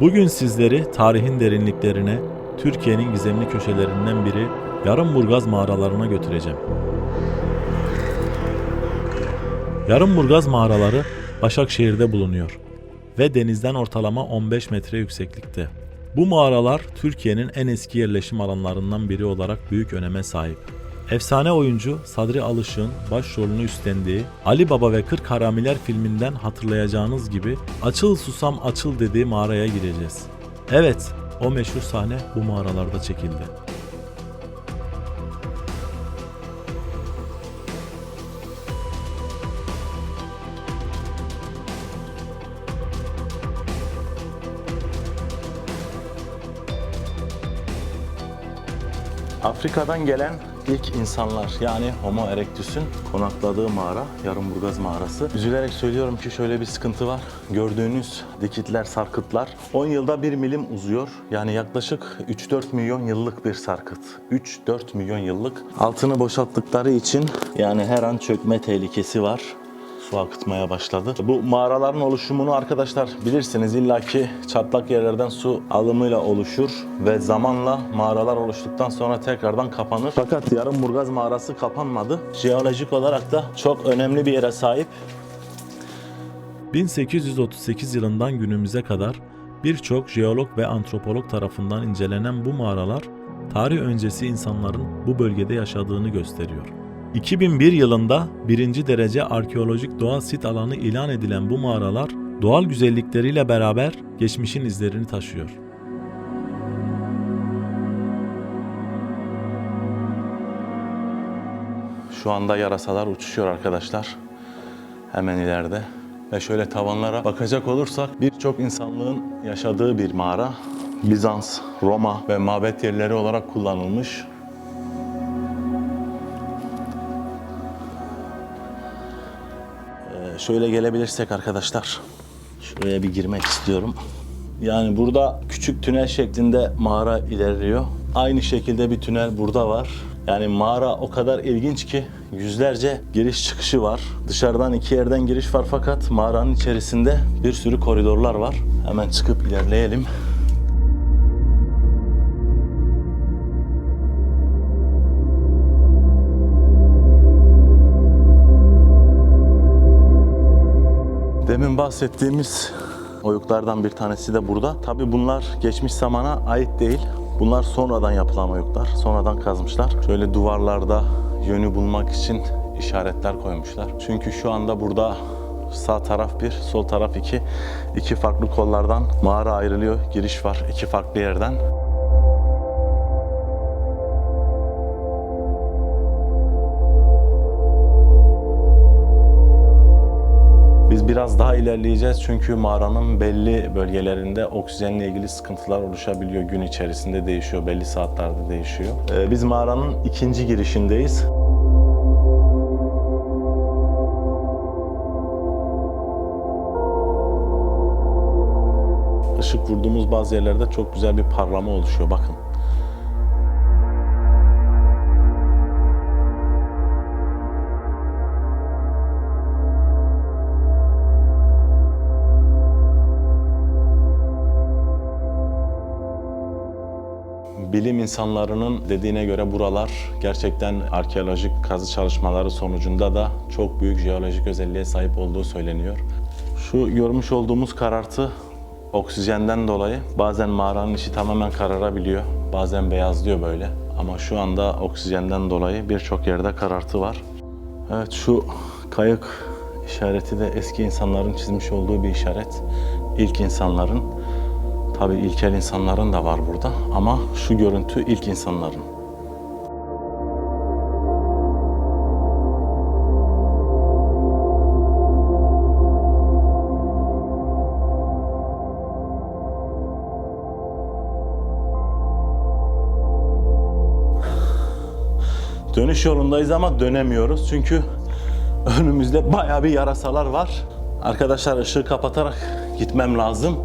Bugün sizleri tarihin derinliklerine, Türkiye'nin gizemli köşelerinden biri Yarımburgaz mağaralarına götüreceğim. Yarımburgaz mağaraları Başakşehir'de bulunuyor ve denizden ortalama 15 metre yükseklikte. Bu mağaralar Türkiye'nin en eski yerleşim alanlarından biri olarak büyük öneme sahip. Efsane oyuncu Sadri Alışık'ın başrolünü üstlendiği Ali Baba ve Kırk Haramiler filminden hatırlayacağınız gibi açıl susam açıl dediği mağaraya gireceğiz. Evet, o meşhur sahne bu mağaralarda çekildi. Afrika'dan gelen ilk insanlar yani Homo erectus'un konakladığı mağara Yarımburgaz mağarası. Üzülerek söylüyorum ki şöyle bir sıkıntı var. Gördüğünüz dikitler, sarkıtlar 10 yılda 1 milim uzuyor. Yani yaklaşık 3-4 milyon yıllık bir sarkıt. 3-4 milyon yıllık. Altını boşalttıkları için yani her an çökme tehlikesi var su akıtmaya başladı. Bu mağaraların oluşumunu arkadaşlar bilirsiniz illaki çatlak yerlerden su alımıyla oluşur ve zamanla mağaralar oluştuktan sonra tekrardan kapanır. Fakat Yarımburgaz mağarası kapanmadı. Jeolojik olarak da çok önemli bir yere sahip. 1838 yılından günümüze kadar birçok jeolog ve antropolog tarafından incelenen bu mağaralar tarih öncesi insanların bu bölgede yaşadığını gösteriyor. 2001 yılında birinci derece arkeolojik doğal sit alanı ilan edilen bu mağaralar doğal güzellikleriyle beraber geçmişin izlerini taşıyor. Şu anda yarasalar uçuşuyor arkadaşlar. Hemen ileride. Ve şöyle tavanlara bakacak olursak birçok insanlığın yaşadığı bir mağara. Bizans, Roma ve mabet yerleri olarak kullanılmış. Şöyle gelebilirsek arkadaşlar. Şuraya bir girmek istiyorum. Yani burada küçük tünel şeklinde mağara ilerliyor. Aynı şekilde bir tünel burada var. Yani mağara o kadar ilginç ki yüzlerce giriş çıkışı var. Dışarıdan iki yerden giriş var fakat mağaranın içerisinde bir sürü koridorlar var. Hemen çıkıp ilerleyelim. Bahsettiğimiz oyuklardan bir tanesi de burada. Tabi bunlar geçmiş zamana ait değil. Bunlar sonradan yapılan oyuklar. Sonradan kazmışlar. Şöyle duvarlarda yönü bulmak için işaretler koymuşlar. Çünkü şu anda burada sağ taraf bir, sol taraf iki. iki farklı kollardan mağara ayrılıyor. Giriş var iki farklı yerden. Biraz daha ilerleyeceğiz çünkü mağaranın belli bölgelerinde oksijenle ilgili sıkıntılar oluşabiliyor. Gün içerisinde değişiyor, belli saatlerde değişiyor. Ee, biz mağaranın ikinci girişindeyiz. Işık vurduğumuz bazı yerlerde çok güzel bir parlama oluşuyor bakın. Bilim insanlarının dediğine göre buralar gerçekten arkeolojik kazı çalışmaları sonucunda da çok büyük jeolojik özelliğe sahip olduğu söyleniyor. Şu görmüş olduğumuz karartı oksijenden dolayı bazen mağaranın içi tamamen kararabiliyor, bazen beyazlıyor böyle. Ama şu anda oksijenden dolayı birçok yerde karartı var. Evet şu kayık işareti de eski insanların çizmiş olduğu bir işaret. İlk insanların Tabii ilkel insanların da var burada ama şu görüntü ilk insanların. Dönüş yolundayız ama dönemiyoruz çünkü önümüzde bayağı bir yarasalar var. Arkadaşlar ışığı kapatarak gitmem lazım.